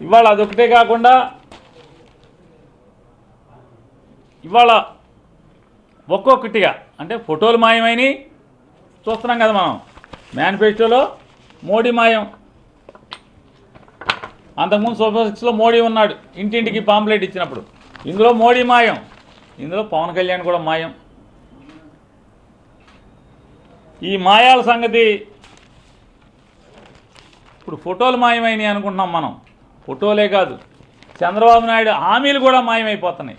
ఇవాళ అదొకటే కాకుండా ఇవాళ ఒక్కొక్కటిగా అంటే ఫోటోలు మాయమైనవి చూస్తున్నాం కదా మనం. మేనిఫెస్టోలో మోడీ మాయం. అంతకుముందు సూపర్ సిక్స్లో మోడీ ఉన్నాడు ఇంటింటికి పాంప్లెట్ ఇచ్చినప్పుడు. ఇందులో మోడీ మాయం. ఇందులో పవన్ కళ్యాణ్ కూడా మాయం. ఈ మాయాల సంగతి ఇప్పుడు ఫోటోలు మాయమైనవి అనుకుంటున్నాం మనం. ఫోటోలే కాదు. చంద్రబాబు నాయుడు హామీలు కూడా మాయమైపోతున్నాయి.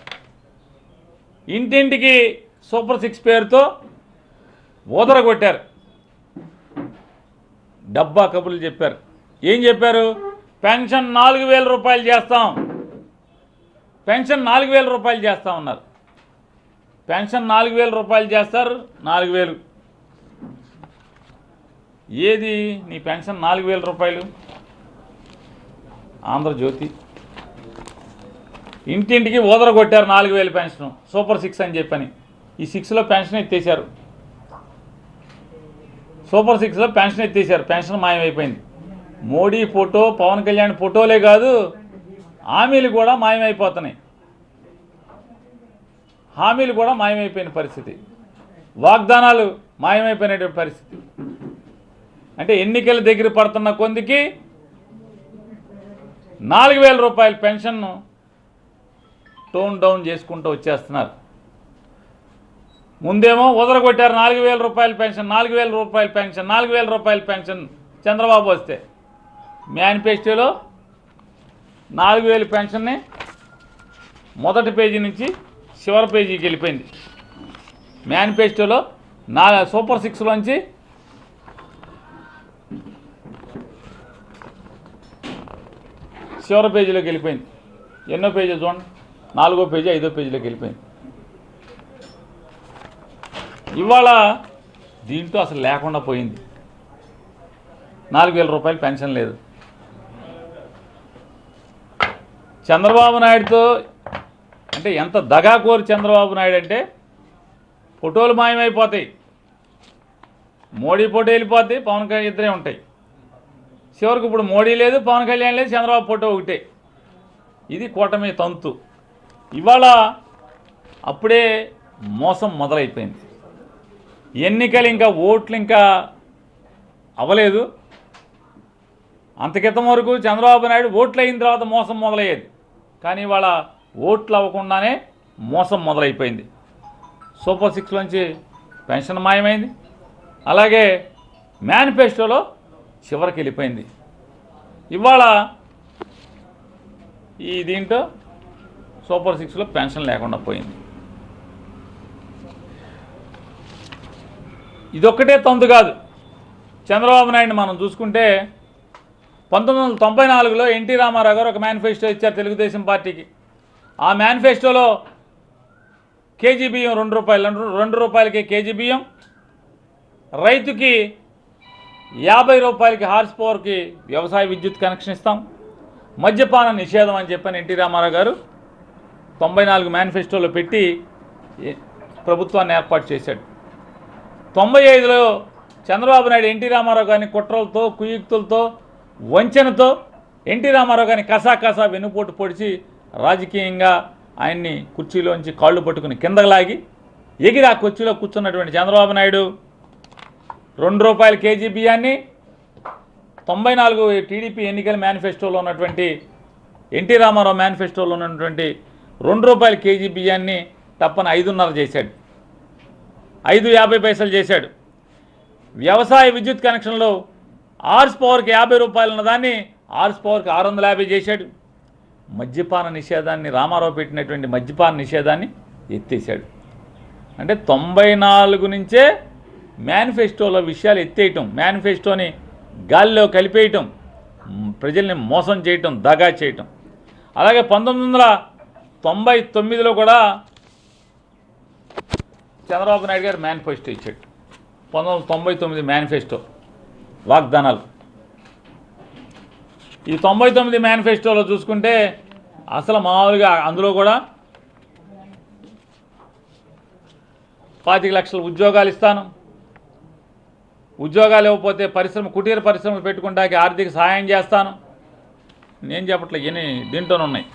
ఇంటింటికి సూపర్ సిక్స్ పేరుతో ఊదర కొట్టారు డబ్బా కబుర్లు చెప్పారు. ఏం చెప్పారు? పెన్షన్ నాలుగు వేల రూపాయలు చేస్తాం. పెన్షన్ నాలుగు వేల రూపాయలు చేస్తాం ఉన్నారు పెన్షన్ నాలుగు వేల రూపాయలు చేస్తారు నాలుగు వేలు. ఏది? నీ పెన్షన్ నాలుగు వేల రూపాయలు? ఆంధ్రజ్యోతి. ఇంటింటికి ఓదర కొట్టారు నాలుగు వేలు పెన్షన్. సూపర్ సిక్స్ అని చెప్పని. ఈ సిక్స్లో పెన్షన్ ఎత్తేసారు సూపర్ సిక్స్లో పెన్షన్ ఎత్తేసారు పెన్షన్ మాయమైపోయింది. మోడీ ఫోటో పవన్ కళ్యాణ్ ఫోటోలే కాదు హామీలు కూడా మాయమైపోతున్నాయి. హామీలు కూడా మాయమైపోయిన పరిస్థితి. వాగ్దానాలు మాయమైపోయినటువంటి పరిస్థితి. అంటే ఎన్నికల దగ్గర పడుతున్న కొందికి నాలుగు వేల రూపాయల పెన్షన్ను టోన్ డౌన్ చేసుకుంటూ వచ్చేస్తున్నారు. ముందేమో ఉదరగొట్టారు నాలుగు వేల రూపాయల పెన్షన్ నాలుగు వేల రూపాయల పెన్షన్ నాలుగు వేల రూపాయల పెన్షన్ చంద్రబాబు వస్తే. మేనిఫెస్టోలో నాలుగు వేల పెన్షన్ని మొదటి పేజీ నుంచి చివరి పేజీకి వెళ్ళిపోయింది. మేనిఫెస్టోలో నా సూపర్ సిక్స్లోంచి చివరి పేజీలోకి వెళ్ళిపోయింది. ఎన్నో పేజీ చూడండి. నాలుగో పేజీ ఐదో పేజీలోకి వెళ్ళిపోయింది. ఇవాళ దీంట్లో అసలు లేకుండా పోయింది. నాలుగు వేల రూపాయలు పెన్షన్ లేదు. చంద్రబాబు నాయుడుతో అంటే ఎంత దగాకోరు చంద్రబాబు నాయుడు అంటే ఫోటోలు మాయమైపోతాయి. మోడీ ఫోటో వెళ్ళిపోతాయి పవన్ కళ్యాణ్ ఇద్దరే ఉంటాయి. చివరికి ఇప్పుడు మోడీ లేదు పవన్ కళ్యాణ్ లేదు చంద్రబాబు ఫోటో ఒకటే. ఇది కూటమి తంతు. ఇవాళ అప్పుడే మోసం మొదలైపోయింది. ఎన్నికలు ఇంకా ఓట్లు ఇంకా అవ్వలేదు. అంతకితం వరకు చంద్రబాబు నాయుడు ఓట్లు అయిన తర్వాత మోసం మొదలయ్యేది. కానీ ఇవాళ ఓట్లు అవ్వకుండానే మోసం మొదలైపోయింది. Super సిక్స్లోంచి pension మాయమైంది. అలాగే మేనిఫెస్టోలో చివరికి వెళ్ళిపోయింది. ఇవాళ ఈ దీంట్లో సూపర్ సిక్స్లో పెన్షన్ లేకుండా పోయింది. ఇదొక్కటే తొందు కాదు. చంద్రబాబు నాయుడు మనం చూసుకుంటే పంతొమ్మిది వందల తొంభై నాలుగులో ఎన్టీ రామారావు గారు ఒక మేనిఫెస్టో ఇచ్చారు తెలుగుదేశం పార్టీకి. ఆ మేనిఫెస్టోలో కేజీ బియ్యం రెండు రూపాయలు రెండు రెండు రూపాయలకి కేజీ బియ్యం రైతుకి యాభై రూపాయలకి హార్స్ పవర్కి వ్యవసాయ విద్యుత్ కనెక్షన్ ఇస్తాం. మద్యపాన నిషేధం అని చెప్పని ఎన్టీ రామారావు గారు తొంభై నాలుగు మేనిఫెస్టోలో పెట్టి ప్రభుత్వాన్ని ఏర్పాటు చేశాడు. తొంభై ఐదులో చంద్రబాబు నాయుడు ఎన్టీ రామారావు గారిని కుట్రలతో కుయుక్తులతో వంచనతో ఎన్టీ రామారావు గారిని కసా కసా వెన్నుపోటు పొడిచి రాజకీయంగా ఆయన్ని కుర్చీలోంచి కాళ్ళు పట్టుకుని కిందకు లాగి ఎగిరి ఆ కుర్చీలో కూర్చున్నటువంటి చంద్రబాబు నాయుడు రెండు రూపాయల కేజీ బియ్యాన్ని తొంభై నాలుగు టీడీపీ ఎన్నికల మేనిఫెస్టోలో ఉన్నటువంటి ఎన్టీ రామారావు మేనిఫెస్టోలో ఉన్నటువంటి రెండు రూపాయల కేజీ బియ్యాన్ని తప్పని ఐదున్నర చేశాడు. ఐదు యాభై పైసలు చేశాడు. వ్యవసాయ విద్యుత్ కనెక్షన్లో ఆర్స్ పవర్కి యాభై రూపాయలు ఉన్నదాన్ని ఆర్స్ పవర్కి ఆరు వందల యాభై చేశాడు. మద్యపాన నిషేధాన్ని రామారావు పెట్టినటువంటి మద్యపాన నిషేధాన్ని ఎత్తేసాడు అంటే తొంభై నాలుగు నుంచే మేనిఫెస్టోలో విషయాలు ఎత్తేయటం మేనిఫెస్టోని గాలిలో కలిపేయటం ప్రజల్ని మోసం చేయటం దగా చేయటం. అలాగే పంతొమ్మిది వందల తొంభై తొమ్మిదిలో కూడా చంద్రబాబు నాయుడు గారు మేనిఫెస్టో ఇచ్చాడు. పంతొమ్మిది వందల తొంభై తొమ్మిది మేనిఫెస్టో వాగ్దానాలు. ఈ తొంభై తొమ్మిది మేనిఫెస్టోలో చూసుకుంటే అసలు మామూలుగా అందులో కూడా పాతిక లక్షల ఉద్యోగాలు ఇస్తాను ఉద్యోగాలు ఇవ్వకపోతే పరిశ్రమ కుటీర పరిశ్రమలు పెట్టుకుంటాకి ఆర్థిక సహాయం చేస్తాను. నేను చెప్పట్లే ఇవన్నీ దీంట్లోనే ఉన్నాయి.